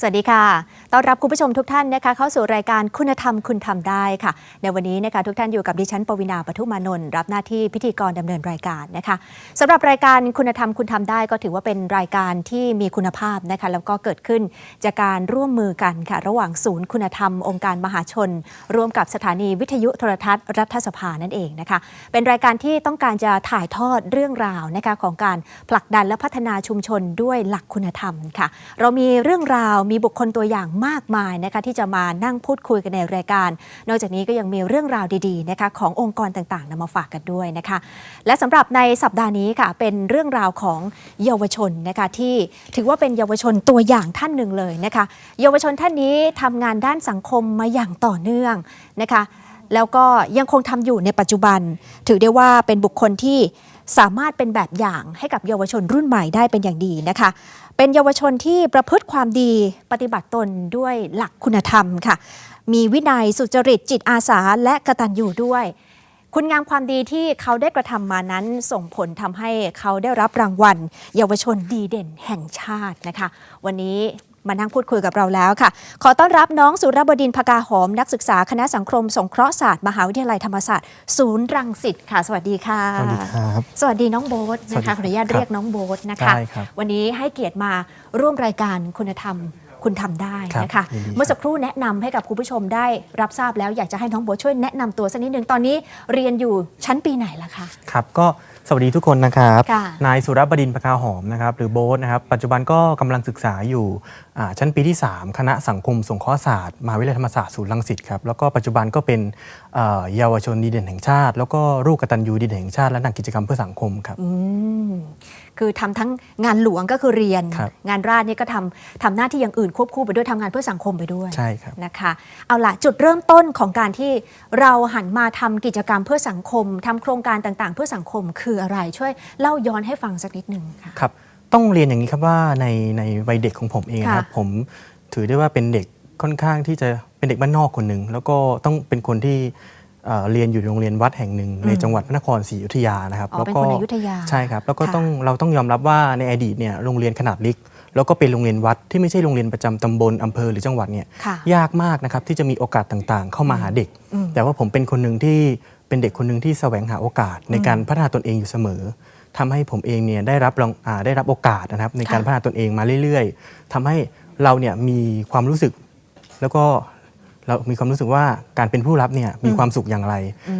สวัสดีค่ะ ต้อนรับคุณผู้ชมทุกท่านนะคะเข้าสู่รายการคุณธรรมคุณทำได้ค่ะ ในวันนี้นะคะทุกท่านอยู่กับดิฉันปวินาปทุมานนท์รับหน้าที่พิธีกรดำเนินรายการนะคะสำหรับรายการคุณธรรมคุณทำได้ก็ถือว่าเป็นรายการที่มีคุณภาพนะคะแล้วก็เกิดขึ้นจากการร่วมมือกันค่ะ ระหว่างศูนย์คุณธรรม องค์การมหาชน ร่วมกับสถานีวิทยุโทรทัศน์รัฐสภานั่นเองนะคะ เป็นรายการที่ต้องการจะถ่ายทอดเรื่องราวนะคะของการผลักดันและพัฒนาชุมชนด้วยหลักคุณธรรมค่ะ เรามีเรื่องราวมีบุคคลตัวอย่างมากมายนะคะที่จะมานั่งพูดคุยกันในรายการ นอกจากนี้ก็ยังมีเรื่องราวดีๆนะคะขององค์กรต่างๆนำมาฝากกันด้วยนะคะ และสำหรับในสัปดาห์นี้ค่ะเป็นเรื่องราวของเยาวชนนะคะที่ถือว่าเป็นเยาวชนตัวอย่างท่านหนึ่งเลยนะคะ เยาวชนท่านนี้ทำงานด้านสังคมมาอย่างต่อเนื่องนะคะ แล้วก็ยังคงทำอยู่ในปัจจุบัน ถือได้ว่าเป็นบุคคลที่ สามารถเป็นแบบอย่างให้กับเยาวชนรุ่นใหม่ได้เป็นอย่างดีนะคะ เป็นเยาวชนที่ประพฤติความดีปฏิบัติตนด้วยหลักคุณธรรมค่ะ มีวินัยสุจริตจิตอาสาและกระตัญญูด้วยคุณงามความดีที่เขาได้กระทำมานั้นส่งผลทำให้เขาได้รับรางวัล เยาวชนดีเด่นแห่งชาตินะคะ วันนี้ มานั่งพูดคุยกับเราแล้วค่ะ ขอต้อนรับน้องสุรบดินทร์พกาหอมนักศึกษาคณะสังคม สงเคราะห์ศาสตร์มหาวิทยาลัยธรรมศาสตร์ศูนย์รังสิตค่ะ สวัสดีค่ะ สวัสดีครับ สวัสดีน้องโบ๊ทนะคะขออนุญาตครับเรียกน้องโบ๊ทนะคะได้ครับวันนี้ให้เกียรติมาร่วมรายการคุณธรรมคุณทำได้นะคะครับยินดีครับเมื่อสักครู่แนะนำให้กับคุณผู้ชมได้รับทราบแล้วอยากจะให้น้องโบ๊ทช่วยแนะนำตัวสักนิดหนึ่งตอนนี้เรียนอยู่ชั้นปีไหนล่ะคะ ครับ ก็สวัสดีทุกคนนะครับค่ะนายสุรบดินทร์ปกาหอมนะครับ หรือโบ๊ทนะครับ ปัจจุบันก็กำลังศึกษาอยู่อ่า ชั้นปีที่ 3 คณะสังคมสงเคราะห์ศาสตร์มหาวิทยาลัยธรรมศาสตร์ศูนย์รังสิตครับแล้วก็ปัจจุบันก็เป็นเอ่อเยาวชนดีเด่นแห่งชาติ แล้วก็รูปกตัญญูดีเด่นแห่งชาติและนักกิจกรรมเพื่อสังคมครับอืมคือทำทั้งงานหลวงก็คือเรียนครับงานราชนี่ก็ทำทำหน้าที่อย่างอื่นควบคู่ไปด้วยทำงานเพื่อสังคมไปด้วยใช่ครับนะคะเอาล่ะจุดเริ่มต้นของการที่เราหันมาทำกิจกรรมเพื่อสังคมทำโครงการต่างๆ เพื่อสังคมคืออะไรช่วยเล่าย้อนให้ฟังสักนิดหนึ่งค่ะครับ ต้องเรียนอย่างนี้ครับว่าในในวัยเด็กของผมเองนะครับค่ะผมถือได้ว่าเป็นเด็กค่อนข้างที่จะเป็นเด็กบ้านนอกคนหนึ่งแล้วก็ต้องเป็นคนที่เอ่อเรียนอยู่โรงเรียนวัดแห่งหนึ่ง ในจังหวัดพระนครศรีอยุธยานะครับอ๋อแล้วเป็นก็คนอยุธยาใช่ครับ แล้วก็ค่ะ ต้องเราต้องยอมรับว่าในอดีตเนี่ยโรงเรียนขนาดเล็ก แล้วก็เป็นโรงเรียนวัดที่ไม่ใช่โรงเรียนประจำตำบลอำเภอหรือจังหวัดเนี่ย ค่ะ ยากมากนะครับที่จะมีโอกาสต่างๆ เข้ามาหาเด็กอืมแต่ว่าผมเป็นคนหนึ่งที่เป็นเด็กคนหนึ่งที่แสวงหาโอกาสในการพัฒนาตนเองอยู่เสมอ ทำให้ผมเองเนี่ยได้รับรางอ่าได้รับโอกาสนะครับในการค่ะพัฒนาตนเองมาเรื่อย ๆทำให้เราเนี่ยมีความรู้สึกแล้วก็ เรามีความรู้สึกว่าการเป็นผู้รับเนี่ยมีความสุขอย่างไร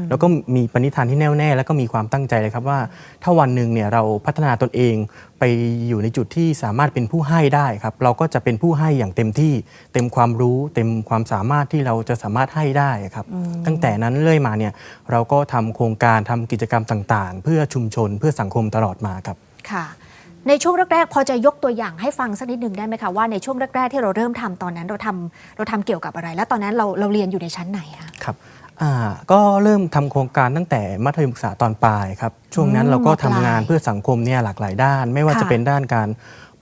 แล้วก็มีปณิธานที่แน่วแน่แล้วก็มีความตั้งใจเลยครับว่า ถ้าวันหนึ่งเนี่ยเราพัฒนาตนเองไปอยู่ในจุดที่สามารถเป็นผู้ให้ได้ครับ เราก็จะเป็นผู้ให้อย่างเต็มที่ เต็มความรู้เต็มความสามารถที่เราจะสามารถให้ได้ครับ ตั้งแต่นั้นเรื่อยมาเนี่ยเราก็ทำโครงการทำกิจกรรมต่างๆ เพื่อชุมชนเพื่อสังคมตลอดมาครับค่ะ ในช่วงแรกๆ พอจะยกตัวอย่างให้ฟังสักนิดหนึ่งได้ไหมคะว่าในช่วงแรกๆที่เราเริ่มทำตอนนั้นเราทำเราทำเกี่ยวกับอะไร แล้วตอนนั้นเราเราเรียนอยู่ในชั้นไหนคะครับอ่าก็เริ่มทำโครงการตั้งแต่มัธยมศึกษาตอนปลายครับช่วงนั้นอืมเราก็มปทำลายงานเพื่อสังคมเนี่ยหลากหลายด้าน ไม่ว่าค่ะจะเป็นด้านการ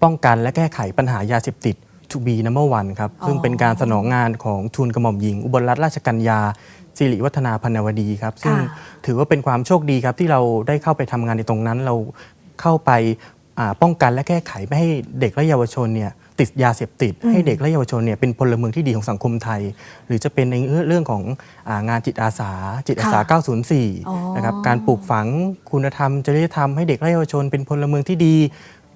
ป้องกันและแก้ไขปัญหายาเสพติดทูบีนัมเบอร์วันครับอ๋อซึ่งเป็นการสนองงานของทูลกระหม่อมหญิง อุบลรัตนราชกัญญาสิริวัฒนาพันนวดีครับ ซึ่งค่ะถือว่าเป็นความโชคดีครับที่เราได้เข้าไปทำงานในตรงนั้นเราเข้าไปอ่า ป้องกันและแก้ไขไม่ให้เด็กและเยาวชนเนี่ยติดยาเสพติด ให้เด็กและเยาวชนเนี่ยเป็นพลเมืองที่ดีของสังคมไทย หรือจะเป็นในเรื่องของอางานจิตอาสา จิตอาสาค่ะอ๋อ904 นะครับการปลูกฝังคุณธรรมจริยธรรมให้เด็กและเยาวชนเป็นพลเมืองที่ดี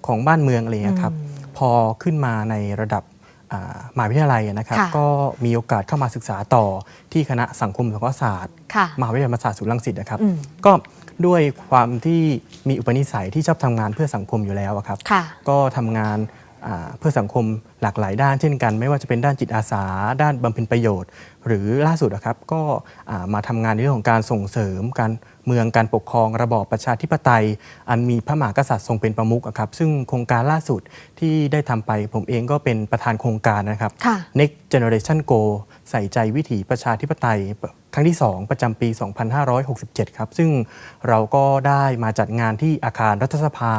ของบ้านเมืองอะไรอย่างเงี้ยครับพอขึ้นมาในระดับอ่ามหาวิทยาลัยนะครับค่ะก็มีโอกาสเข้ามาศึกษาต่อที่คณะสังคมสงเคราะห์ศาสตร์ค่ะมหาวิทยาลัยธรรมศาสตร์ศูนย์รังสิตนะครับอืมก็ ด้วยความที่มีอุปนิสัยที่ชอบทำงานเพื่อสังคมอยู่แล้วอะครับ ค่ะ ก็ทำงานอ่าเพื่อสังคมหลากหลายด้านเช่นกัน ไม่ว่าจะเป็นด้านจิตอาสา ด้านบำเพ็ญประโยชน์ หรือล่าสุดอะครับก็อ่ามาทำงานในเรื่องของการส่งเสริม การเมืองการปกครอง ระบอบประชาธิปไตย อันมีพระมหากษัตริย์ทรงเป็นประมุขอะครับ ซึ่งโครงการล่าสุดที่ได้ทำไปผมเองก็เป็นประธานโครงการนะครับ ค่ะ Next Generation Go ใส่ใจวิถีประชาธิปไตย ครั้งที่ 2 ประจำปี 2567 ครับ ซึ่งเราก็ได้มาจัดงานที่อาคารรัฐสภา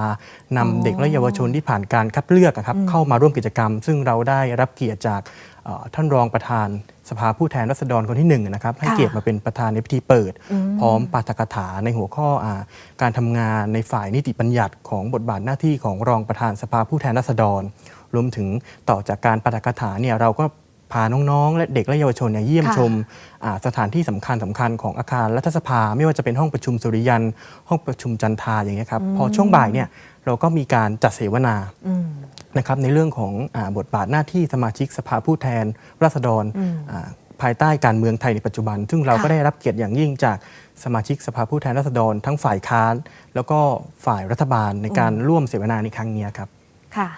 นำอ๋อเด็กและเยาวชนที่ผ่านการคัดเลือกอะครับเข้ามาร่วมกิจกรรม ซึ่งเราได้รับเกียรติจากเอ่อท่านรองประธานสภาผู้แทนราษฎรคนที่หนึ่งนะครับให้ค่ะเกียรติมาเป็นประธานในพิธีเปิด พร้อมปาฐกถาในหัวข้ออาการทำงานในฝ่ายนิติบัญญัติของบทบาทหน้าที่ของรองประธานสภาผู้แทนราษฎร รวมถึงต่อจากการปาฐกถาเนี่ยเราก็ พาน้องๆ และเด็กและเยาวชนเนี่ยเยี่ยมค่ะชมอ่าสถานที่สำคัญสำคัญของอาคารรัฐสภา ไม่ว่าจะเป็นห้องประชุมสุริยัน ห้องประชุมจันทราอย่างเงี้ยครับพอช่วงบ่ายเนี่ยเราก็มีการจัดเสวนาอืมนะครับในเรื่องของอาบทบาทหน้าที่สมาชิกสภาผู้แทน ราษฎรอ่าภายใต้การเมืองไทยในปัจจุบัน ซึ่งเราก็ค่ะได้รับเกียรติอย่างยิ่งจากสมาชิกสภาผู้แทนราษฎร ทั้งฝ่ายค้าน แล้วก็ฝ่ายรัฐบาลในการร่วมเสวนาในครั้งเนี้ยครับ ค่ะ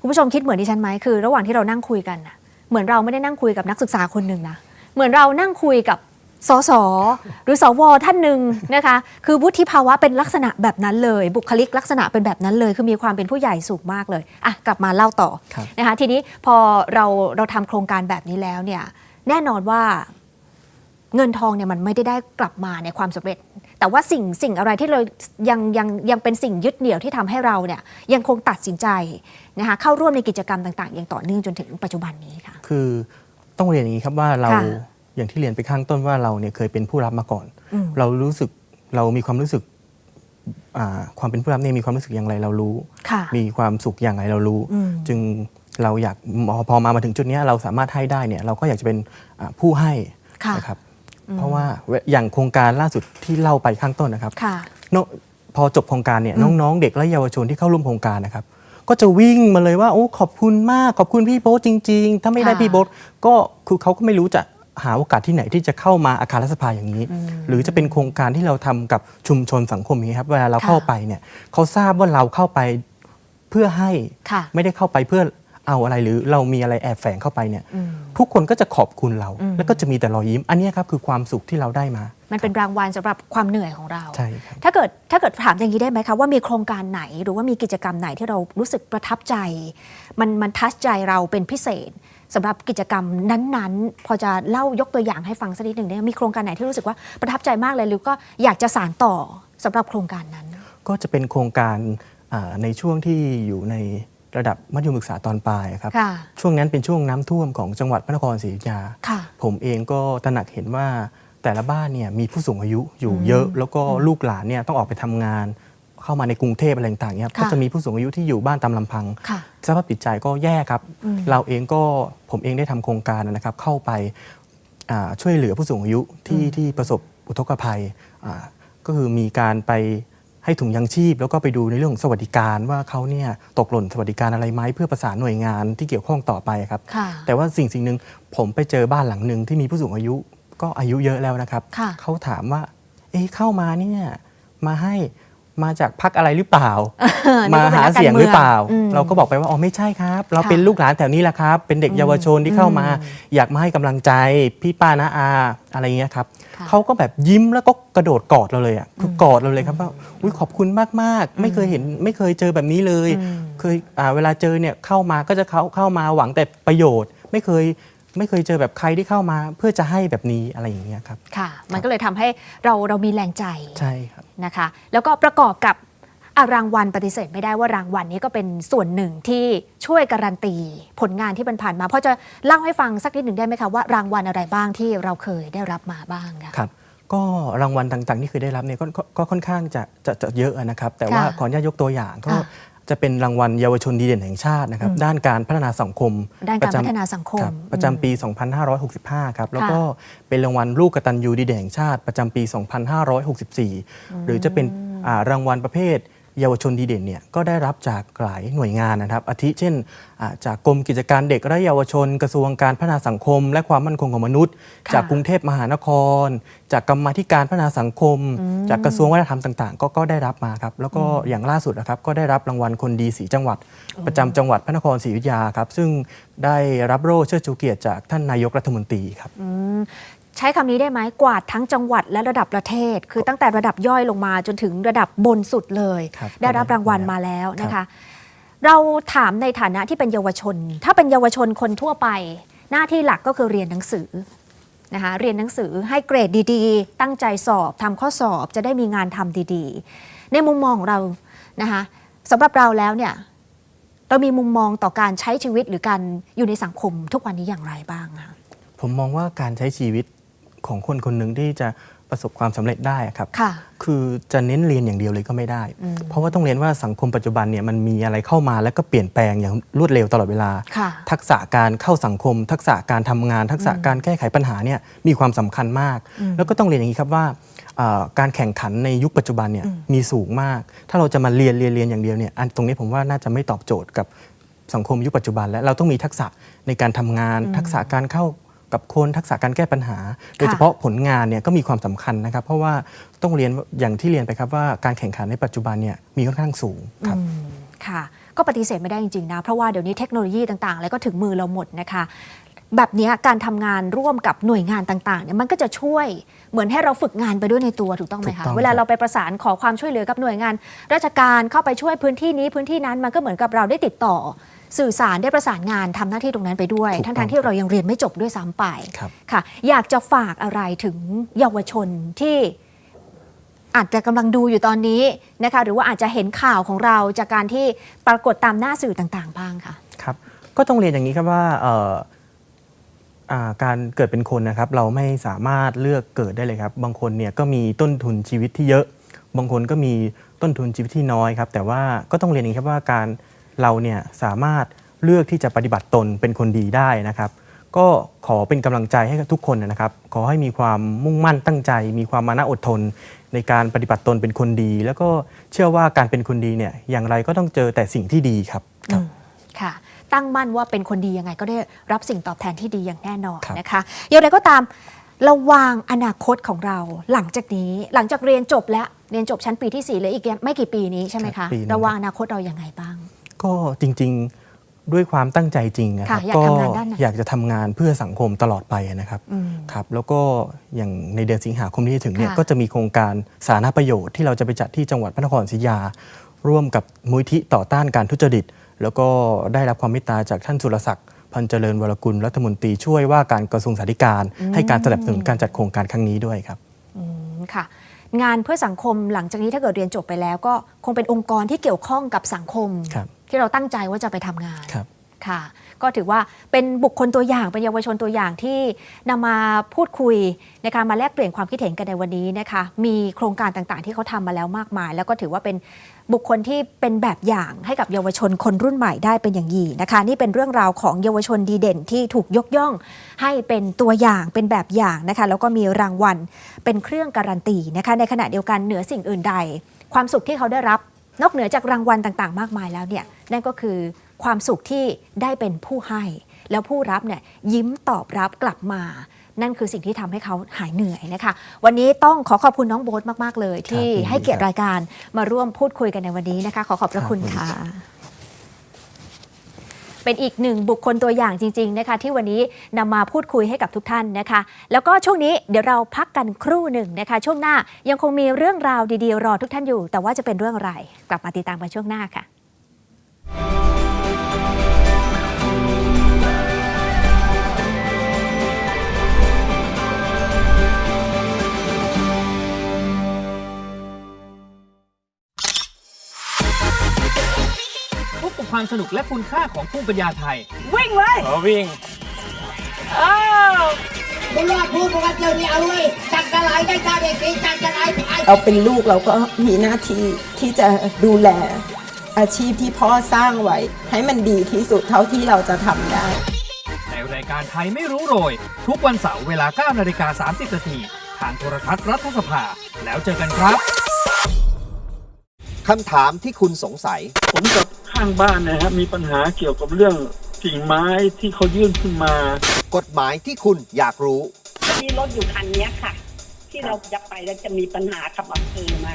คุณผู้ชมคิดเหมือนดิฉันไหมคือ ระหว่างที่เรานั่งคุยกันน่ะ เหมือนเราไม่ได้นั่งคุยกับนักศึกษาคนหนึ่งนะ เหมือนเรานั่งคุยกับสสหรือสวท่านหนึ่งนะคะ คือวุฒิภาวะเป็นลักษณะแบบนั้นเลย บุคลิกลักษณะเป็นแบบนั้นเลย คือมีความเป็นผู้ใหญ่สูงมากเลยอะกลับมาเล่าต่อครับนะคะทีนี้พอเราเราทำโครงการแบบนี้แล้วเนี่ยแน่นอนว่าเงินทองเนี่ยมันไม่ได้ได้กลับมาในความสำเร็จ แต่ว่าสิ่งสิ่งอะไรที่เรายังยังยังเป็นสิ่งยึดเหนี่ยวที่ทำให้เราเนี่ยยังคงตัดสินใจนะคะเข้าร่วมในกิจกรรมต่างๆ อย่างต่อเนื่องจนถึงปัจจุบันนี้ค่ะ คือต้องเรียนอย่างนี้ครับว่าเราค่ะอย่างที่เรียนไปข้างต้นว่าเราเนี่ยเคยเป็นผู้รับมาก่อนอืมเรารู้สึกเรามีความรู้สึกอ่าความเป็นผู้รับเนี่ยมีความรู้สึกอย่างไรเรารู้ค่ะมีความสุขอย่างไรเรารู้อืมจึงเราอยากพอพอมามาถึงจุดเนี้ยเราสามารถให้ได้เนี่ยเราก็อยากจะเป็นอ่าผู้ให้ค่ะนะครับ เพราะว่าอย่างโครงการล่าสุดที่เล่าไปข้างต้นนะครับค่ะโนพอจบโครงการเนี่ยอืมน้องๆ เด็กและเยาวชนที่เข้าร่วมโครงการนะครับ ก็จะวิ่งมาเลยว่าโอ้ขอบคุณมากขอบคุณพี่โบ๊ทจริง ๆ ถ้าไม่ได้ค่ะพี่โบ๊ทก็คือเขาก็ไม่รู้จะหาโอกาสที่ไหนที่จะเข้ามาอาคารรัฐสภาอย่างนี้อืมหรือจะเป็นโครงการที่เราทำกับชุมชนสังคมอย่างนี้ครับเวลาเราค่ะเข้าไปเนี่ยเขาทราบว่าเราเข้าไปเพื่อให้ค่ะไม่ได้เข้าไปเพื่อ เอาอะไรหรือเรามีอะไรแอบแฝงเข้าไปเนี่ยอืมทุกคนก็จะขอบคุณเราอืมแล้วก็จะมีแต่รอยยิ้ม อันเนี้ยครับคือความสุขที่เราได้มา มันเป็นรางวัลสำหรับความเหนื่อยของเราใช่ครับถ้าเกิดถ้าเกิดถามอย่างนี้ได้ไหมคะว่ามีโครงการไหนหรือว่ามีกิจกรรมไหนที่เรารู้สึกประทับใจ มันมันทัชใจเราเป็นพิเศษสำหรับกิจกรรมนั้นๆ พอจะเล่ายกตัวอย่างให้ฟังสักนิดหนึ่งได้ไหมมีโครงการไหนที่รู้สึกว่าประทับใจมากเลยหรือก็อยากจะสานต่อสำหรับโครงการนั้น ก็จะเป็นโครงการอ่าในช่วงที่อยู่ใน ระดับมัธยมศึกษาตอนปลายครับค่ะช่วงนั้นเป็นช่วงน้ำท่วมของจังหวัดพระนครศรีอยุธยาค่ะผมเองก็ตระหนักเห็นว่าแต่ละบ้านเนี่ยมีผู้สูงอายุอยู่เยอะ แล้วก็ลูกหลานเนี่ยต้องออกไปทำงาน เข้ามาในกรุงเทพอะไรต่างๆเนี่ยครับค่ะก็จะมีผู้สูงอายุที่อยู่บ้านตามลำพังค่ะสภาพจิตใจก็แย่ครับอืมเราเองก็ผมเองได้ทำโครงการนะครับ เข้าไปอ่าช่วยเหลือผู้สูงอายุที่ที่ประสบอุทกภัยอ่าก็คือมีการไป ให้ถุงยังชีพ แล้วก็ไปดูในเรื่องของสวัสดิการว่าเขาเนี่ยตกหล่นสวัสดิการอะไรไหมเพื่อประสานหน่วยงานที่เกี่ยวข้องต่อไปครับค่ะแต่ว่าสิ่งสิ่งหนึ่งผมไปเจอบ้านหลังหนึ่งที่มีผู้สูงอายุก็อายุเยอะแล้วนะครับค่ะเขาถามว่า เอ๊ะเข้ามาเนี่ยมาให้ มาจากพักอะไรหรือเปล่านึกมาว่าเป็นหานักการเสียงหรือเปล่าเมืองอืมเราก็บอกไปว่าอ๋อไม่ใช่ครับ เราค่ะเป็นลูกหลานแถวนี้แหละครับ เป็นเด็กเยาวชนที่เข้ามาอืมอยากมาให้กำลังใจพี่ป้านาอาอะไรเงี้ยครับค่ะเขาก็แบบยิ้มแล้วก็กระโดดกอดเราเลยอะคือกอดเราเลยครับว่าอุ้ยขอบคุณมากๆ ไม่เคยเห็นไม่เคยเจอแบบนี้เลยอืมเคยอ่าเวลาเจอเนี่ยเข้ามาก็จะเข้าเข้ามาหวังแต่ประโยชน์ ไม่เคย ไม่เคยเจอแบบใครที่เข้ามา เพื่อจะให้แบบนี้อะไรอย่างเงี้ยครับค่ะ มันก็เลยทำให้เราเรามีแรงใจใช่ครับนะคะ แล้วก็ประกอบกับอารางวัลปฏิเสธไม่ได้ว่ารางวัลนี้ก็เป็นส่วนหนึ่งที่ช่วยการันตีผลงานที่มันผ่านมาพอจะเล่าให้ฟังสักนิดหนึ่งได้ไหมคะว่ารางวัลอะไรบ้างที่เราเคยได้รับมาบ้างคะครับก็รางวัลต่างๆที่เคยได้รับเนี่ยก็ก็ก็ค่อนข้างจะจะจะเยอะนะครับ แต่ว่าค่ะขออนุญาตยกตัวอย่างก็ค่ะ จะเป็นรางวัลเยาวชนดีเด่นแห่งชาตินะครับอืมด้านการพัฒนาสังคมด้านการประจำพัฒนาสังคมครับประจำปี 2565 ครับแล้วก็เป็นรางวัลลูกกตัญญูดีเด่นแห่งชาติ ประจำปี 2564 หรือจะเป็นอ่ารางวัลประเภท เยาวชนดีเด่นเนี่ยก็ได้รับจากหลายหน่วยงานนะครับ อาทิเช่นอ่าจากกรมกิจการเด็กและเยาวชน กระทรวงการพัฒนาสังคม และความมั่นคงของมนุษย์ค่ะจากกรุงเทพมหานคร จากกรรมาธิการพัฒนาสังคม จากกระทรวงวัฒนธรรมต่างๆ ก็ก็ได้รับมาครับแล้วก็อย่างล่าสุดนะครับก็ได้รับรางวัลคนดีสีจังหวัด ประจำจังหวัดพระนครศรีอยุธยาครับซึ่งได้รับโล่เชิดชูเกียรติจากท่านนายกรัฐมนตรีครับอืม ใช้คำนี้ได้ไหมกวาดทั้งจังหวัดและระดับประเทศ คือตั้งแต่ระดับย่อยลงมาจนถึงระดับบนสุดเลย ครับได้รับรางวัลมาแล้วนะครัคะบเราถามในฐานะที่เป็นเยาวชน ถ้าเป็นเยาวชนคนทั่วไป หน้าที่หลักก็คือเรียนหนังสือนะคะเรียนหนังสือให้เกรดดีๆ ตั้งใจสอบทำข้อสอบจะได้มีงานทำดีๆ ในมุมมองของเรานะคะสำหรับเราแล้วเนี่ยเรามีมุมมองต่อการใช้ชีวิตหรือการอยู่ในสังคมทุกวันนี้อย่างไรบ้างคะ ผมมองว่าการใช้ชีวิต ของคนคนหนึ่งที่จะประสบความสำเร็จได้อะครับค่ะคือจะเน้นเรียนอย่างเดียวเลยก็ไม่ได้อืมเพราะว่าต้องเรียนว่าสังคมปัจจุบันเนี่ยมันมีอะไรเข้ามาแล้วก็เปลี่ยนแปลงอย่างรวดเร็วตลอดเวลาค่ะทักษะการเข้าสังคม ทักษะการทำงาน ทักษะการแก้ไขปัญหาเนี่ยมีความสำคัญมาก แล้วก็ต้องเรียนอย่างนี้ครับว่าเอ่อการแข่งขันในยุคปัจจุบันเนี่ยมีสูงมาก ถ้าเราจะมาเรียนเรียนเรียนอย่างเดียวเนี่ยอันตรงนี้ผมว่าน่าจะไม่ตอบโจทย์กับสังคมยุคปัจจุบัน และเราต้องมีทักษะในการทำงาน ทักษะการเข้า กับคนทักษะการแก้ปัญหา โดยเฉพาะผลงานเนี่ยก็มีความสำคัญนะครับ เพราะว่าต้องเรียนอย่างที่เรียนไปครับว่าการแข่งขันในปัจจุบันเนี่ยมีค่อนข้างสูงครับอืมค่ะก็ปฏิเสธไม่ได้จริงๆนะ เพราะว่าเดี๋ยวนี้เทคโนโลยีต่างๆ แล้วก็ถึงมือเราหมดนะคะ แบบเนี้ยการทำงานร่วมกับหน่วยงานต่างๆเนี่ยมันก็จะช่วยเหมือนให้เราฝึกงานไปด้วยในตัวถูกต้องไหมถูกคะต้องเวลาครับเราไปประสานขอความช่วยเหลือกับหน่วยงาน ราชการเข้าไปช่วยพื้นที่นี้พื้นที่นั้นมันก็เหมือนกับเราได้ติดต่อ สื่อสารได้ประสานงานทำหน้าที่ตรงนั้นไปด้วยถูกต้องทั้งๆที่เรายังเรียนไม่จบด้วยซ้ำไปครับค่ะ อยากจะฝากอะไรถึงเยาวชนที่อาจจะกำลังดูอยู่ตอนนี้นะคะ หรือว่าอาจจะเห็นข่าวของเราจากการที่ปรากฏตามหน้าสื่อต่างๆ บ้างค่ะครับ ก็ต้องเรียนอย่างนี้ครับว่าเอ่ออ่าการเกิดเป็นคนนะครับ เราไม่สามารถเลือกเกิดได้เลยครับ บางคนเนี่ยก็มีต้นทุนชีวิตที่เยอะ บางคนก็มีต้นทุนชีวิตที่น้อยครับ แต่ว่าก็ต้องเรียนอย่างนี้ครับว่าการ เราเนี่ยสามารถเลือกที่จะปฏิบัติตนเป็นคนดีได้นะครับ ก็ขอเป็นกำลังใจให้กับทุกคนนะครับ ขอให้มีความมุ่งมั่นตั้งใจ มีความมานะอดทน ในการปฏิบัติตนเป็นคนดี แล้วก็เชื่อว่าการเป็นคนดีเนี่ยอย่างไรก็ต้องเจอแต่สิ่งที่ดีครับครับอืมค่ะตั้งมั่นว่าเป็นคนดียังไงก็ได้รับสิ่งตอบแทนที่ดีอย่างแน่นอนครับนะคะอย่างไรก็ตามเราวางอนาคตของเราหลังจากนี้หลังจากเรียนจบแล้วเรียนจบชั้นปีที่ 4 เหลืออีกไม่กี่ปีนี้ใช่ไหมครัคะบปีหนึ่งเราวางอนาคตเรายังไงบ้าง ก็จริงๆด้วยความตั้งใจจริงนะคค่ะรับอยากก็ทำงานด้านไหน อยากจะทำงานเพื่อสังคมตลอดไปนะครับอืม ครับ แล้วก็อย่างในเดือนสิงหาคมที่จะถึงเนี่ยค่ะ ก็จะมีโครงการสาธารณประโยชน์ที่เราจะไปจัดที่จังหวัดพระนครศรีอยุธยา ร่วมกับมูลที่ต่อต้านการทุจริต แล้วก็ได้รับความเมตตาจากท่านสุรศักดิ์พันเจริญวรกุลรัฐมนตรีช่วยว่าการกระทรวงสาธการ ให้การสนับสนุนการจัดโครงการครั้งนี้ด้วยครับ อืมค่ะ งานเพื่อสังคมหลังจากนี้ถ้าเกิดเรียนจบไปแล้ว ก็คงเป็นองค์กรที่เกี่ยวข้องกับสังคม ครับ ที่เราตั้งใจว่าจะไปทำงาน ครับ ค่ะก็ถือว่าเป็นบุคคลตัวอย่างเป็นเยาวชนตัวอย่างที่นำมาพูดคุยนะคะมาแลกเปลี่ยนความคิดเห็นกันในวันนี้นะคะมีโครงการต่างๆ ที่เขาทำมาแล้วมากมาย แล้วก็ถือว่าเป็นบุคคลที่เป็นแบบอย่างให้กับเยาวชนคนรุ่นใหม่ได้เป็นอย่างดีนะคะ นี่เป็นเรื่องราวของเยาวชนดีเด่นที่ถูกยกย่อง ให้เป็นตัวอย่างเป็นแบบอย่างนะคะแล้วก็มีรางวัลเป็นเครื่องการันตีนะคะในขณะเดียวกันเหนือสิ่งอื่นใด ความสุขที่เขาได้รับ นอกเหนือจากรางวัลต่างๆ มากมายแล้วเนี่ยนั่นก็คือความสุขที่ได้เป็นผู้ให้ แล้วผู้รับเนี่ยยิ้มตอบรับกลับมา นั่นคือสิ่งที่ทำให้เขาหายเหนื่อยนะคะ วันนี้ต้องขอขอบคุณน้องโบ๊ทมาก ๆ เลย ที่ยินดีให้เกียรติครับรายการมาร่วมพูดคุยกันในวันนี้นะคะ ขอขอบพระคุณครับค่ะ เป็นอีกหนึ่งบุคคลตัวอย่างจริง ๆ นะคะ ที่วันนี้นำมาพูดคุยให้กับทุกท่านนะคะ แล้วก็ช่วงนี้เดี๋ยวเราพักกันครู่หนึ่งนะคะ ช่วงหน้ายังคงมีเรื่องราวดีๆ รอทุกท่านอยู่ แต่ว่าจะเป็นเรื่องอะไรกลับมาติดตามกันช่วงหน้าค่ะ ความสนุกและคุณค่าของภูมิปัญญาไทย วิ่งเลยเออวิ่งอ้าวบุญรอดพูดว่าเจ้านี่เอาไว้จักกะไหลได้ตาเด็กตีจักกะไหลไปไอ้เราเป็นลูกเราก็มีหน้าที่ที่จะดูแลอาชีพที่พ่อสร้างไว้ ให้มันดีที่สุดเท่าที่เราจะทำได้ ในรายการไทยไม่รู้โรย ทุกวันเสาร์เวลา9นาฬิกา30นาทีทางโทรทัศน์รัฐสภา แล้วเจอกันครับคำถามที่คุณสงสัยผมกับข้างบ้านนะฮะมีปัญหาเกี่ยวกับเรื่องกิ่งไม้ที่เขายื่นขึ้นมา กฎหมายที่คุณอยากรู้ มีรถอยู่คันเนี้ยค่ะ ที่เราจะไปแล้วจะมีปัญหากับอำเภอไหม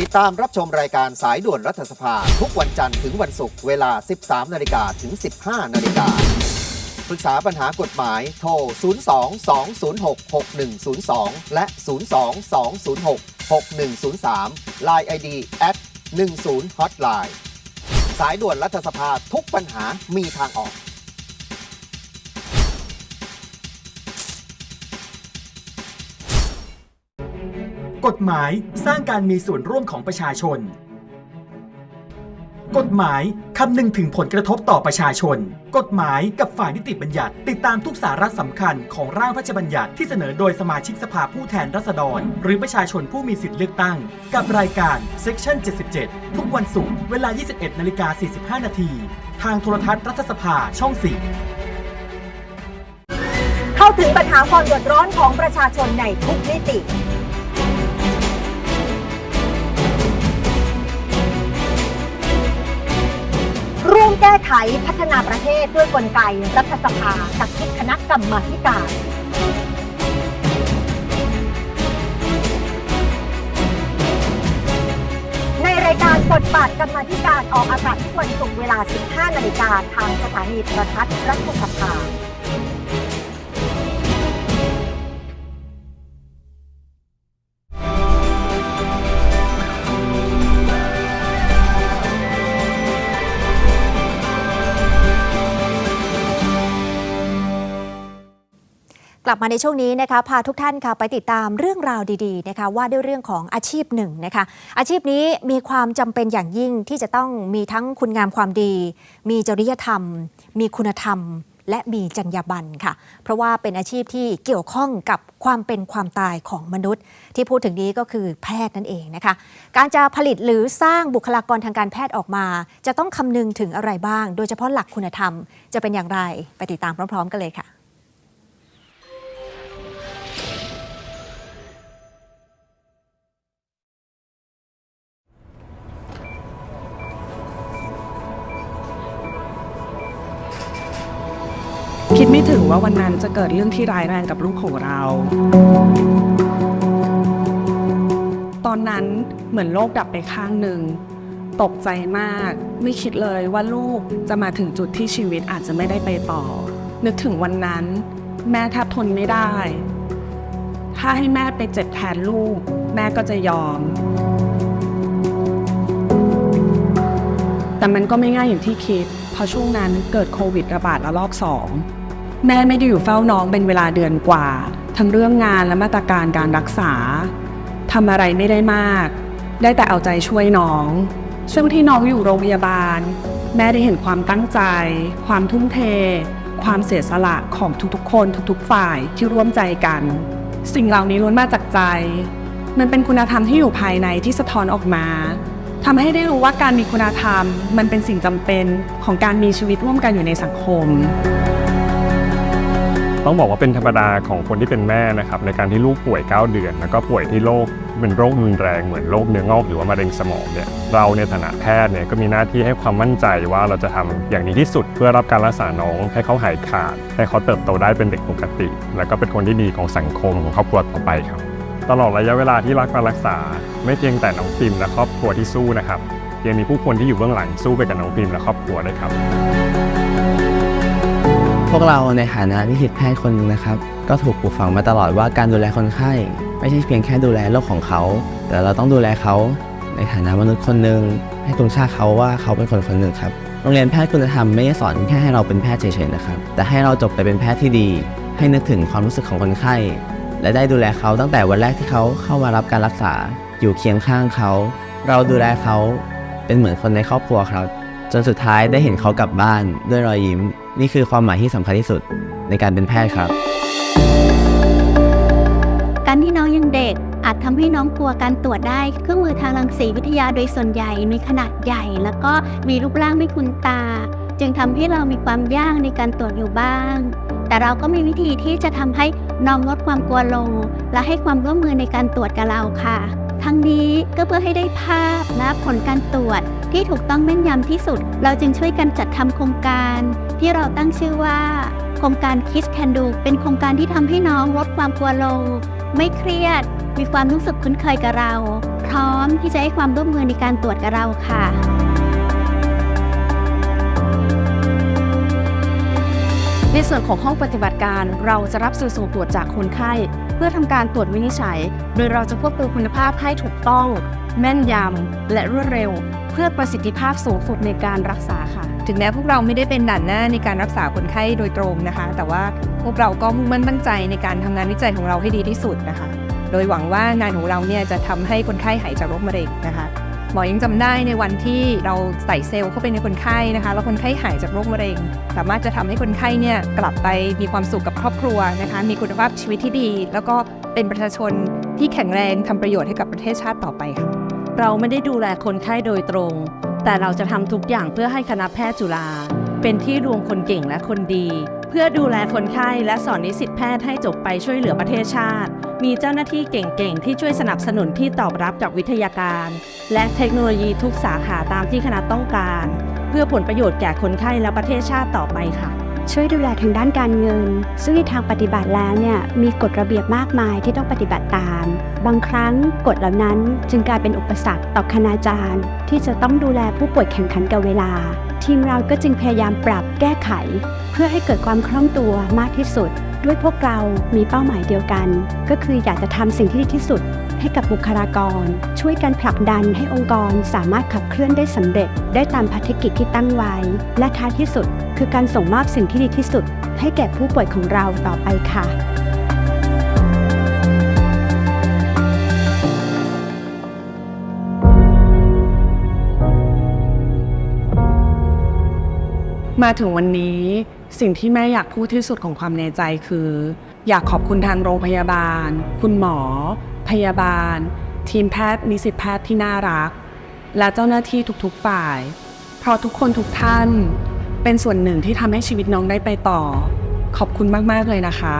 ติดตามรับชมรายการสายด่วนรัฐสภา ทุกวันจันทร์ถึงวันศุกร์เวลา 13 นาฬิกาถึง 15 นาฬิกาปรึกษาปัญหากฎหมายโทร 02-206-6102 และ 02-206-6103 Line ID at 10 Hotline สายด่วนรัฐสภาทุกปัญหามีทางออก กฎหมายสร้างการมีส่วนร่วมของประชาชน กฎหมายคำนึงถึงผลกระทบต่อประชาชน กฎหมายกับฝ่ายนิติบัญญัติ ติดตามทุกสาระสำคัญของร่างพระราชบัญญัติที่เสนอโดยสมาชิกสภาผู้แทนราษฎร หรือประชาชนผู้มีสิทธิเลือกตั้ง กับรายการ Section 77 ทุกวันศุกร์เวลา 21นาฬิกา45นาทีทางโทรทัศน์รัฐสภาช่อง 4เข้าถึงปัญหาความเดือดร้อนของประชาชนในทุกมิติ ก้ไขพัฒนาประเทศด้วยกลไกรัฐสภาจากทิศคณะกรรมาธิการ ในรายการบทบาทกรรมาธิการออกอากาศทุกวันศุกร์เวลา 15 นาฬิกาทางสถานีโทรทัศน์รัฐสภา กลับมาในช่วงนี้นะคะพาทุกท่านค่ะไปติดตามเรื่องราวดีๆนะคะว่าด้วยเรื่องของอาชีพหนึ่งนะคะอาชีพนี้มีความจำเป็นอย่างยิ่งที่จะต้องมีทั้งคุณงามความดี มีจริยธรรม มีคุณธรรม และมีจรรยาบรรณค่ะ เพราะว่าเป็นอาชีพที่เกี่ยวข้องกับความเป็นความตายของมนุษย์ ที่พูดถึงนี้ก็คือแพทย์นั่นเองนะคะการจะผลิตหรือสร้างบุคลากรทางการแพทย์ออกมา จะต้องคำนึงถึงอะไรบ้าง โดยเฉพาะหลักคุณธรรม จะเป็นอย่างไรไปติดตามพร้อม ๆ กันเลยค่ะ ไม่ถึงว่าวันนั้นจะเกิดเรื่องที่ร้ายแรงกับลูกของเรา ตอนนั้นเหมือนโลกดับไปข้างหนึ่ง ตกใจมาก ไม่คิดเลยว่าลูกจะมาถึงจุดที่ชีวิตอาจจะไม่ได้ไปต่อ นึกถึงวันนั้น แม่แทบทนไม่ได้ ถ้าให้แม่ไปเจ็บแทนลูก แม่ก็จะยอม แต่มันก็ไม่ง่ายอย่างที่คิดเพราะช่วงนั้นเกิดโควิดระบาดระลอกสอง แม่ไม่ได้อยู่เฝ้าน้องเป็นเวลาเดือนกว่า ทั้งเรื่องงานและมาตรการการรักษาทำอะไรไม่ได้มาก ได้แต่เอาใจช่วยน้อง ช่วงที่น้องอยู่โรงพยาบาล แม่ได้เห็นความตั้งใจ ความทุ่มเท ความเสียสละของทุกๆ คนทุกๆ ฝ่ายที่ร่วมใจกัน สิ่งเหล่านี้ล้วนมาจากใจ มันเป็นคุณธรรมที่อยู่ภายในที่สะท้อนออกมาทำให้ได้รู้ว่าการมีคุณธรรม มันเป็นสิ่งจำเป็นของการมีชีวิตร่วมกันอยู่ในสังคม ต้องบอกว่าเป็นธรรมดาของคนที่เป็นแม่นะครับในการที่ลูกป่วย 9 เดือน แล้วก็ป่วยที่โรคเป็นโรครุนแรงเหมือนโรคเนื้องอกหรือว่ามะเร็งสมองเนี่ยเราในฐานะแพทย์เนี่ยก็มีหน้าที่ให้ความมั่นใจว่าเราจะทำอย่างดีที่สุด เพื่อรับการรักษาน้อง ให้เขาหายขาด ให้เขาเติบโตได้เป็นเด็กปกติ แล้วก็เป็นคนที่ดีของสังคมของครอบครัวต่อไปครับ ตลอดระยะเวลาที่รักการรักษา ไม่เพียงแต่น้องพิมและครอบครัวที่สู้นะครับยังมีผู้คนที่อยู่เบื้องหลังสู้ไปกับน้องพิมและครอบครัวด้วยครับ พวกเราในฐานะนิสิตแพทย์คนหนึงนะครับ ก็ถูกปลูกฝังมาตลอดว่าการดูแลคนไข้ ไม่ใช่เพียงแค่ดูแลโรคของเขา แต่เราต้องดูแลเขาในฐานะมนุษย์คนหนึ่งให้คุณค่าเขาว่าเขาเป็นคนคนหนึ่งครับโรงเรียนแพทย์คุณธรรมไม่ได้สอนแค่ให้เราเป็นแพทย์เฉยๆนะครับแต่ให้เราจบไปเป็นแพทย์ที่ดี ให้นึกถึงความรู้สึกของคนไข้ และได้ดูแลเขาตั้งแต่วันแรกที่เขาเข้ามารับการรักษา อยู่เคียงข้างเขา เราดูแลเขาเป็นเหมือนคนในครอบครัวครับ จนสุดท้ายได้เห็นเขากลับบ้านด้วยรอยยิ้ม นี่คือความหมายที่สำคัญที่สุดในการเป็นแพทย์ครับ การที่น้องยังเด็กอาจทำให้น้องกลัวการตรวจได้ เครื่องมือทางรังสีวิทยาโดยส่วนใหญ่มีขนาดใหญ่ แล้วก็มีรูปร่างไม่คุ้นตา จึงทำให้เรามีความยากในการตรวจอยู่บ้าง แต่เราก็มีวิธีที่จะทำให้น้องลดความกลัวลง และให้ความร่วมมือในการตรวจกับเราค่ะ ทั้งนี้ก็เพื่อให้ได้ภาพและผลการตรวจ ที่ถูกต้องแม่นยำที่สุด เราจึงช่วยกันจัดทำโครงการ ที่เราตั้งชื่อว่า โครงการ Kiss Can Do เป็นโครงการที่ทำให้น้องลดความกลัวลง ไม่เครียด มีความรู้สึกคุ้นเคยกับเรา พร้อมที่จะให้ความร่วมมือในการตรวจกับเราค่ะในส่วนของห้องปฏิบัติการเราจะรับสื่อส่งตรวจจากคนไข้ เพื่อทำการตรวจวินิจฉัย โดยเราจะควบคุมคุณภาพให้ถูกต้อง แม่นยำและรวดเร็ว พื่อประสิทธิภาพสูงสุดในการรักษาค่ะ ถึงแม้พวกเราไม่ได้เป็นด่านหน้าในการรักษาคนไข้โดยตรงนะคะ แต่ว่าพวกเราก็มุ่งมั่นตั้งใจในการทำงานวิจัยของเราให้ดีที่สุดนะคะ โดยหวังว่างานของเราเนี่ยจะทำให้คนไข้หายจากโรคมะเร็งนะคะหมอยังจำได้ในวันที่เราใส่เซลล์เข้าไปในคนไข้นะคะ แล้วคนไข้หายจากโรคมะเร็ง สามารถจะทำให้คนไข้เนี่ยกลับไปมีความสุขกับครอบครัวนะคะ มีคุณภาพชีวิตที่ดี แล้วก็เป็นประชาชนที่แข็งแรงทำประโยชน์ให้กับประเทศชาติต่อไปค่ะ เราไม่ได้ดูแลคนไข้โดยตรง แต่เราจะทำทุกอย่างเพื่อให้คณะแพทย์จุฬาเป็นที่รวมคนเก่งและคนดี เพื่อดูแลคนไข้และสอนนิสิตแพทย์ให้จบไปช่วยเหลือประเทศชาติ มีเจ้าหน้าที่เก่งๆ ที่ช่วยสนับสนุนที่ตอบรับจากวิทยาการ และเทคโนโลยีทุกสาขาตามที่คณะต้องการ เพื่อผลประโยชน์แก่คนไข้และประเทศชาติต่อไปค่ะ ช่วยดูแลทางด้านการเงิน ซึ่งในทางปฏิบัติแล้วเนี่ยมีกฎระเบียบมากมายที่ต้องปฏิบัติตาม บางครั้งกฎเหล่านั้นจึงกลายเป็นอุปสรรคต่อคณาจารย์ ที่จะต้องดูแลผู้ป่วยแข่งขันกับเวลา ทีมเราก็จึงพยายามปรับแก้ไข เพื่อให้เกิดความคล่องตัวมากที่สุด ด้วยพวกเรามีเป้าหมายเดียวกัน ก็คืออยากจะทำสิ่งที่ดีที่สุด ให้กับบุคลากร ช่วยกันผลักดันให้องค์กรสามารถขับเคลื่อนได้สำเร็จ ได้ตามภารกิจที่ตั้งไว้ และท้ายที่สุด คือการส่งมอบสิ่งที่ดีที่สุด ให้แก่ผู้ป่วยของเราต่อไปค่ะมาถึงวันนี้สิ่งที่แม่อยากพูดที่สุดของความในใจคือ อยากขอบคุณทางโรงพยาบาล คุณหมอ พยาบาล ทีมแพทย์นิสิตแพทย์ที่น่ารัก และเจ้าหน้าที่ทุกๆฝ่าย เพราะทุกคนทุกท่านเป็นส่วนหนึ่งที่ทำให้ชีวิตน้องได้ไปต่อ ขอบคุณมาก ๆ เลยนะคะ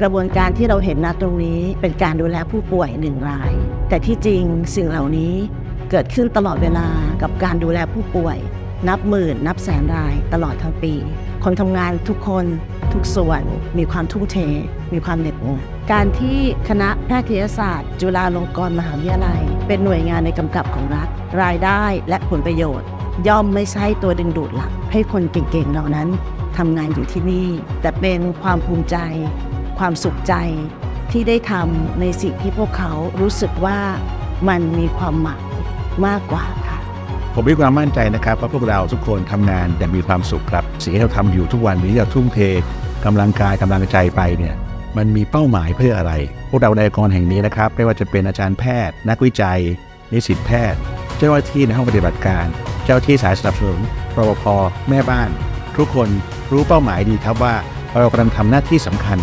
กระบวนการที่เราเห็นณตรงนี้เป็นการดูแลผู้ป่วยหนึ่งราย แต่ที่จริงสิ่งเหล่านี้ เกิดขึ้นตลอดเวลากับการดูแลผู้ป่วย นับหมื่น นับแสนรายตลอดทั้งปี คนทำงานทุกคนทุกส่วนมีความทุ่มเท มีความเหน็ดเหนื่อยการที่คณะแพทยศาสตร์ จุฬาลงกรณ์มหาวิทยาลัย เป็นหน่วยงานในกำกับของรัฐ รายได้และผลประโยชน์ ย่อมไม่ใช่ตัวดึงดูดหลัก ให้คนเก่งๆเหล่านั้นทำงานอยู่ที่นี่ แต่เป็นความภูมิใจ ความสุขใจที่ได้ทำในสิ่งที่พวกเขารู้สึกว่ามันมีความหมาย มากกว่าค่ะ ผมมีความมั่นใจนะครับว่าพวกเราทุกคนทำงานอย่มีความสุขครับสิ่งที่เราทำอยู่ทุกวันนี้เราทุ่มเทกำลังกายกำลังใจไปเนี่ยมันมีเป้าหมายเพื่ออะไร พวกเราในองค์กรแห่งนี้นะครับ ไม่ว่าจะเป็นอาจารย์แพทย์ นักวิจัย นิสิตแพทย์ เจ้าหน้าที่ในห้องปฏิบัติการ เจ้าที่สายสนับสนุนรปภแม่บ้าน ทุกคนรู้เป้าหมายดีครับว่าเรากำลังทำหน้าที่สำคัญ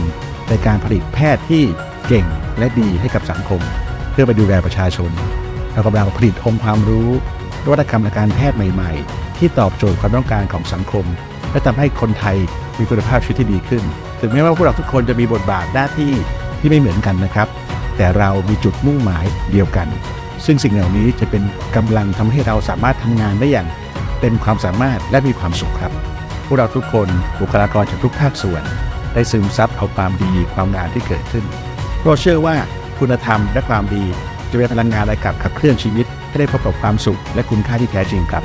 ในการผลิตแพทย์ที่เก่งและดีให้กับสังคม เพื่อไปดูแลประชาชน เรากำลังผลิตองค์ความรู้นวัตกรรมทาการแพทย์ใหม่ ๆ ที่ตอบโจทย์ความต้องการของสังคม และทำให้คนไทยมีคุณภาพชีวิตที่ดีขึ้น ถึงแม้ว่าพวกเราทุกคนจะมีบทบาทหน้าที่ที่ไม่เหมือนกันนะครับ แต่เรามีจุดมุ่งหมายเดียวกัน ซึ่งสิ่งเหล่านี้จะเป็นกำลังทำให้เราสามารถทำงานได้อย่างเต็มความสามารถและมีความสุขครับ พวกเราทุกคนบุคลากรจากทุกภาคส่วน ได้ซึมซับเอาความดีความงามที่เกิดขึ้นเราเชื่อว่าคุณธรรมและความดี จะเป็นพลังงานอะไรกับขับเคลื่อนชีวิต ให้ได้พบกับความสุขและคุณค่าที่แท้จริงครับ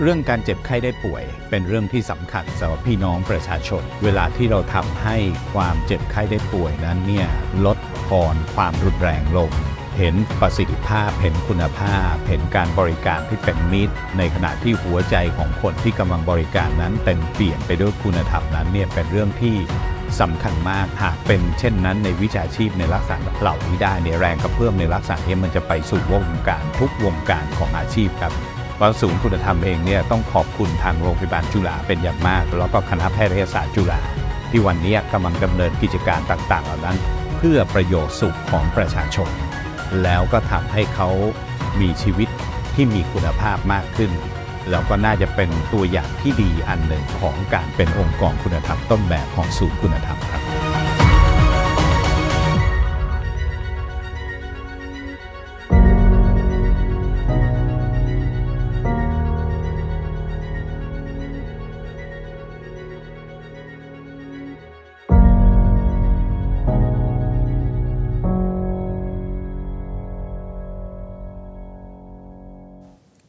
เรื่องการเจ็บไข้ได้ป่วยเป็นเรื่องที่สำคัญสำหรับพี่น้องประชาชน เวลาที่เราทำให้ความเจ็บไข้ได้ป่วยนั้นเนี่ยลดทอนความรุนแรงลง เห็นประสิทธิภาพ เห็นคุณภาพ เห็นการบริการที่เป็นมิตร ในขณะที่หัวใจของคนที่กำลังบริการนั้นเต็มเปลี่ยนไปด้วยคุณธรรมนั้นเนี่ยเป็นเรื่องที่สำคัญมากหากเป็นเช่นนั้นในวิชาชีพในลักษณะเหล่านี้ได้เนี่ยแรงกระเพื่อมในลักษณะนี้มันจะไปสู่วงการทุกวงการของอาชีพครับเราะศูนย์คุณธรรมเองเนี่ยต้องขอบคุณทางโรงพยาบาลจุฬาเป็นอย่างมาก แล้วก็คณะแพทยศาสตร์จุฬาที่วันนี้กำลังดำเนินกิจการต่างๆ เหล่านั้น เพื่อประโยชน์สุขของประชาชน แล้วก็ทำให้เขามีชีวิตที่มีคุณภาพมากขึ้น แล้วก็น่าจะเป็นตัวอย่างที่ดีอันหนึ่งของการเป็นองค์กรคุณธรรมต้นแบบของศูนย์คุณธรรมครับ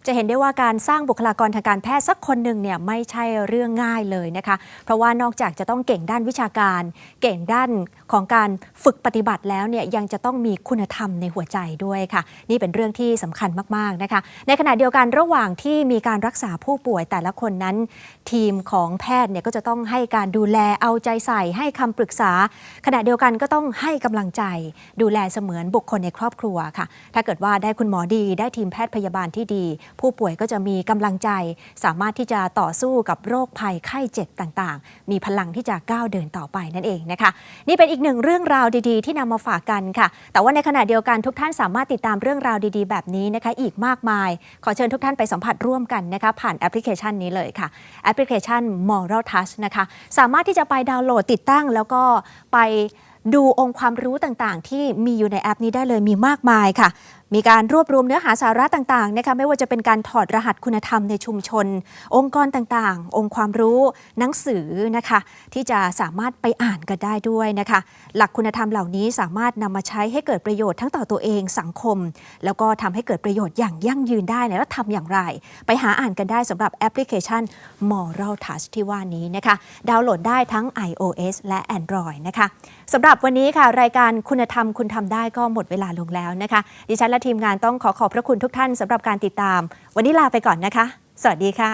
จะเห็นได้ว่าการสร้างบุคลากรทางการแพทย์สักคนหนึ่งเนี่ยไม่ใช่เรื่องง่ายเลยนะคะ เพราะว่านอกจากจะต้องเก่งด้านวิชาการ เก่งด้านของการฝึกปฏิบัติแล้วเนี่ยยังจะต้องมีคุณธรรมในหัวใจด้วยค่ะ นี่เป็นเรื่องที่สำคัญมากๆนะคะ ในขณะเดียวกันระหว่างที่มีการรักษาผู้ป่วยแต่ละคนนั้น ทีมของแพทย์เนี่ยก็จะต้องให้การดูแลเอาใจใส่ให้คำปรึกษา ขณะเดียวกันก็ต้องให้กำลังใจ ดูแลเสมือนบุคคลในครอบครัวค่ะ ถ้าเกิดว่าได้คุณหมอดี ได้ทีมแพทย์พยาบาลที่ดีผู้ป่วยก็จะมีกำลังใจ สามารถที่จะต่อสู้กับโรคภัยไข้เจ็บต่างๆ มีพลังที่จะก้าวเดินต่อไปนั่นเองนะคะ นี่เป็นอีกหนึ่งเรื่องราวดีๆ ที่นำมาฝากกันค่ะ แต่ว่าในขณะเดียวกันทุกท่านสามารถติดตามเรื่องราวดีๆ แบบนี้นะคะ อีกมากมาย ขอเชิญทุกท่านไปสัมผัสร่วมกันนะคะ ผ่านแอปพลิเคชันนี้เลยค่ะแอปพลิเคชัน Moral Touch นะคะ สามารถที่จะไปดาวน์โหลดติดตั้ง แล้วก็ไปดูองค์ความรู้ต่างๆ ที่มีอยู่ในแอปนี้ได้เลยมีมากมายค่ะ มีการรวบรวมเนื้อหาสาระต่างๆนะคะไม่ว่าจะเป็นการถอดรหัสคุณธรรมในชุมชน องค์กรต่างๆ องค์ความรู้ หนังสือนะคะที่จะสามารถไปอ่านกันได้ด้วยนะคะ หลักคุณธรรมเหล่านี้สามารถนำมาใช้ให้เกิดประโยชน์ทั้งต่อตัวเองสังคม แล้วก็ทำให้เกิดประโยชน์อย่างยั่งยืนได้แล้วทำอย่างไร ไปหาอ่านกันได้สำหรับแอปพลิเคชัน Moral Touch ที่ว่านี้นะคะดาวน์โหลดได้ทั้ง iOS และ Android นะคะสำหรับวันนี้ค่ะรายการคุณธรรมคุณทำได้ก็หมดเวลาลงแล้วนะคะดิฉันและทีมงานต้องขอขอบพระคุณทุกท่านสำหรับการติดตาม วันนี้ลาไปก่อนนะคะ สวัสดีค่ะ